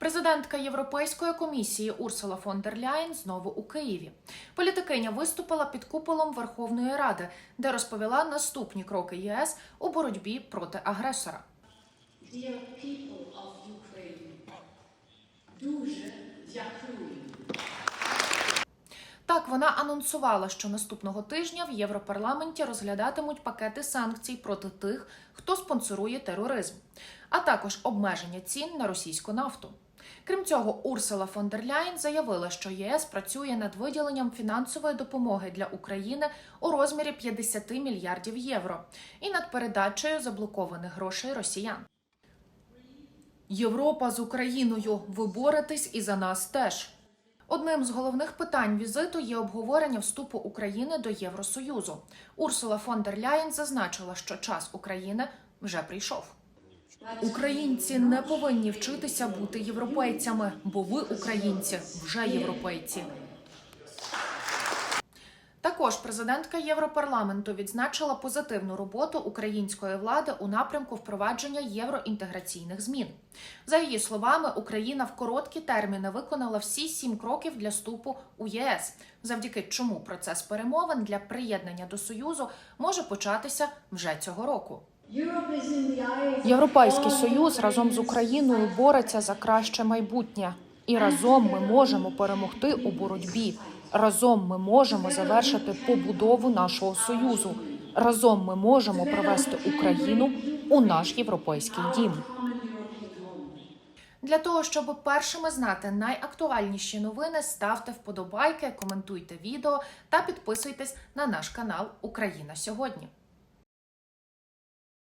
Президентка Європейської комісії Урсула фон дер Ляєн знову у Києві. Політикиня виступила під куполом Верховної Ради, де розповіла наступні кроки ЄС у боротьбі проти агресора. Дуже дякую. Так, вона анонсувала, що наступного тижня в Європарламенті розглядатимуть пакети санкцій проти тих, хто спонсорує тероризм, а також обмеження цін на російську нафту. Крім цього, Урсула фон дер Ляєн заявила, що ЄС працює над виділенням фінансової допомоги для України у розмірі 50 мільярдів євро і над передачею заблокованих грошей росіян. Європа з Україною. Ви боретесь і за нас теж. Одним з головних питань візиту є обговорення вступу України до Євросоюзу. Урсула фон дер Ляєн зазначила, що час України вже прийшов. Українці не повинні вчитися бути європейцями, бо ви, українці, вже європейці. Також президентка Європарламенту відзначила позитивну роботу української влади у напрямку впровадження євроінтеграційних змін. За її словами, Україна в короткі терміни виконала всі сім кроків для вступу у ЄС, завдяки чому процес перемовин для приєднання до Союзу може початися вже цього року. Європейський союз разом з Україною бореться за краще майбутнє, і разом ми можемо перемогти у боротьбі. Разом ми можемо завершити побудову нашого союзу. Разом ми можемо привести Україну у наш європейський дім. Для того щоб першими знати найактуальніші новини, ставте вподобайки, коментуйте відео та підписуйтесь на наш канал Україна сьогодні.